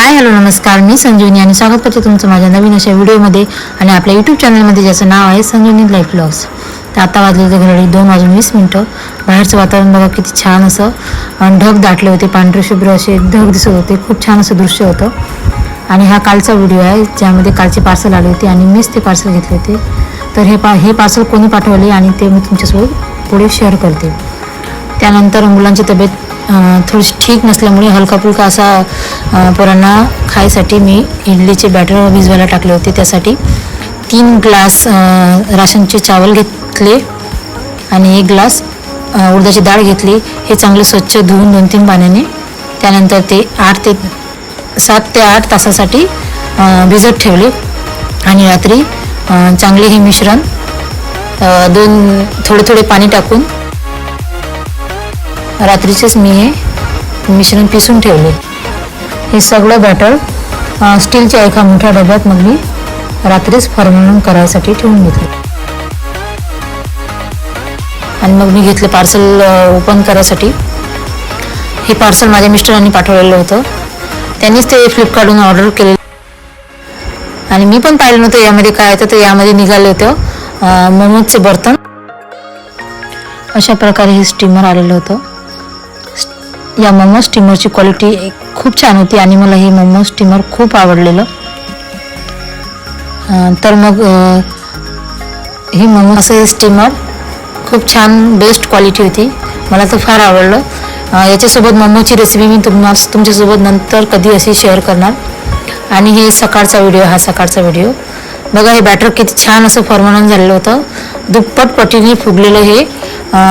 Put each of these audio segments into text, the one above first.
Hi hello नमस्कार. मी संजीवनी आणि स्वागत करते तुमचं माझ्या नवीन अशा व्हिडिओमध्ये आणि आपल्या यूट्यूब चॅनलमध्ये ज्याचं नाव आहे संजीवनी लाईफ ब्लॉग्स तर आता वाजले होते घडी दोन वाजून वीस मिनटं. बाहेरचं वातावरण बघा किती छान असं. ढग दाटले होते पांढरे शुभ्र असे ढग दिसत होते. खूप छान असं दृश्य होतं. आणि हा कालचा व्हिडिओ आहे ज्यामध्ये कालचे पार्सल आले होते आणि मीच ते पार्सल घेतले होते. तर हे पा हे पार्सल कोणी पाठवले आणि ते मी तुमच्यासोबत पुढे शेअर करते. त्यानंतर मुलांची तब्येत थोडीशी ठीक नसल्यामुळे हलका फुलका असा पोरांना खायसाठी मी इडलीचे बॅटर भिजवायला टाकले होते. त्यासाठी तीन ग्लास राशनचे चावल घेतले आणि एक ग्लास उडदाची डाळ घेतली. हे चांगले स्वच्छ धुवून दोन तीन पाण्याने त्यानंतर ते आठ ते सात ते आठ तासासाठी भिजत ठेवले. आणि रात्री चांगले हे मिश्रण दोन थोडे थोडे पाणी टाकून रात्रीचेच मी हे मिश्रण पिसून ठेवले. हे सगळं बॅटर स्टीलच्या एका मोठ्या डब्यात मग मी रात्रीच फर्मंट करायसाठी ठेवून घेतले. आणि मग मी घेतलं पार्सल ओपन करायसाठी. हे पार्सल माझ्या मिस्टरांनी पाठवलेलं होतं. त्यांनीच ते फ्लिपकार्टहून ऑर्डर केले आणि मी पण पाहिलं नव्हतं यामध्ये काय होतं तर यामध्ये निघालं होतं. मोमोजचं मोमोजचे बर्तन. अशा प्रकारे हे स्टीमर आलेलं होतं. या मोमो स्टीमरची क्वालिटी खूप छान होती आणि मला हे मोमो स्टीमर खूप आवडलेलं. तर मग हे मोमो असं हे स्टीमर. खूप छान बेस्ट क्वालिटी होती. मला तर फार आवडलं. याच्यासोबत मोमोची रेसिपी मी तुम्हा तुमच्यासोबत नंतर कधी अशी शेअर करणार. आणि हे सकाळचा व्हिडिओ हा सकाळचा व्हिडिओ बघा हे बॅटर किती छान असं फर्मनंट झालेलं होतं. दुप्पट पटीने फुगलेलं हे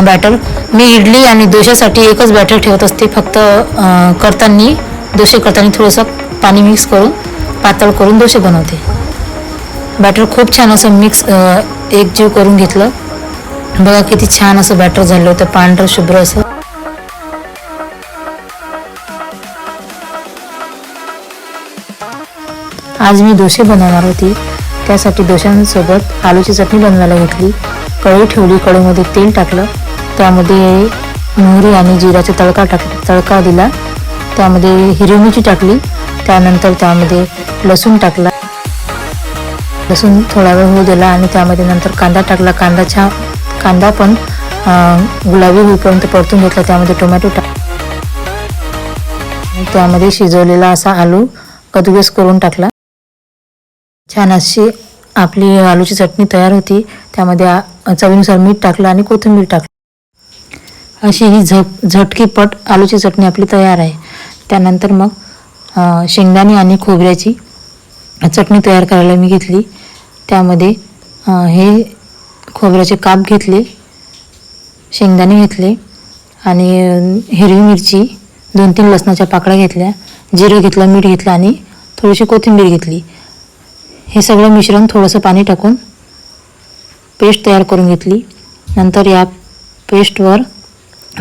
बॅटर मी इडली आणि दोशासाठी एकच बॅटर ठेवत असते. फक्त करताना डोसे करताना थोडंसं पाणी मिक्स करून पातळ करून दोशे बनवते. बॅटर खूप छान असं मिक्स एकजीव करून घेतलं. बघा किती छान असं बॅटर झालं होतं. पांढरं शुभ्र असं. आज मी दोशे बनवणार होती. त्यासाठी डोशांसोबत आलूची चटणी बनवायला घेतली. कळी ठेवली कळीमध्ये तेल टाकलं. त्यामध्ये मोहरी आणि जिऱ्याचा तडका टाक तडका दिला. त्यामध्ये हिरवी मिरची टाकली. त्यानंतर त्यामध्ये लसूण टाकला. लसूण थोडा वेळ होऊ दिला आणि त्यामध्ये नंतर कांदा टाकला. कांदा छा कांदा पण गुलाबी होईपर्यंत परतून घेतला. त्यामध्ये टोमॅटो टाक त्यामध्ये शिजवलेला असा आलू कदुगस करून टाकला. छान अशी आपली आलूची चटणी तयार होती. त्यामध्ये चवीनुसार मीठ टाकलं आणि कोथिंबीर टाकली. अशी ही झप झटकीपट आलूची चटणी आपली तयार आहे. त्यानंतर मग शेंगदाणे आणि खोबऱ्याची चटणी तयार करायला मी घेतली. त्यामध्ये हे खोबऱ्याचे काप घेतले शेंगदाणे घेतले आणि हिरवी मिरची दोन तीन लसणाच्या पाकळ्या घेतल्या जिरं घेतलं मीठ घेतलं आणि थोडीशी कोथिंबीर घेतली. हे सगळं मिश्रण थोडंसं पाणी टाकून पेस्ट तयार करून घेतली. नंतर या पेस्टवर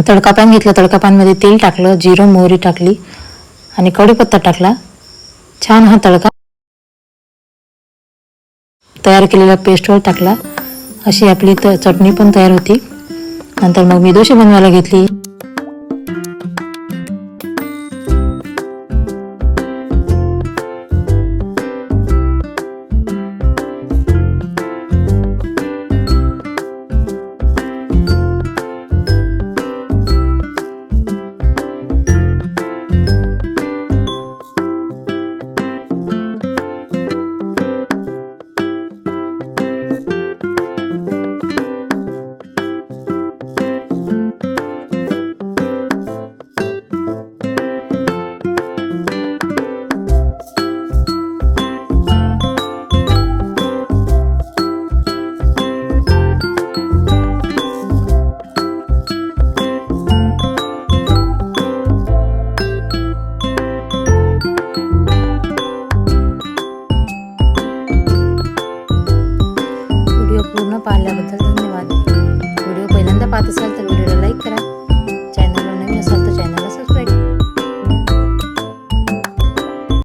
तडकापान घेतलं. तडकापानमध्ये तेल टाकलं जिरं मोहरी टाकली आणि कढीपत्ता टाकला. छान हा तडका तयार केलेल्या पेस्टवर टाकला. अशी आपली त चटणी पण तयार होती. नंतर मग मी दोशी बनवायला घेतली. पाहिल्याबद्दल धन्यवाद. व्हिडिओ पहिल्यांदा पाहत असाल तर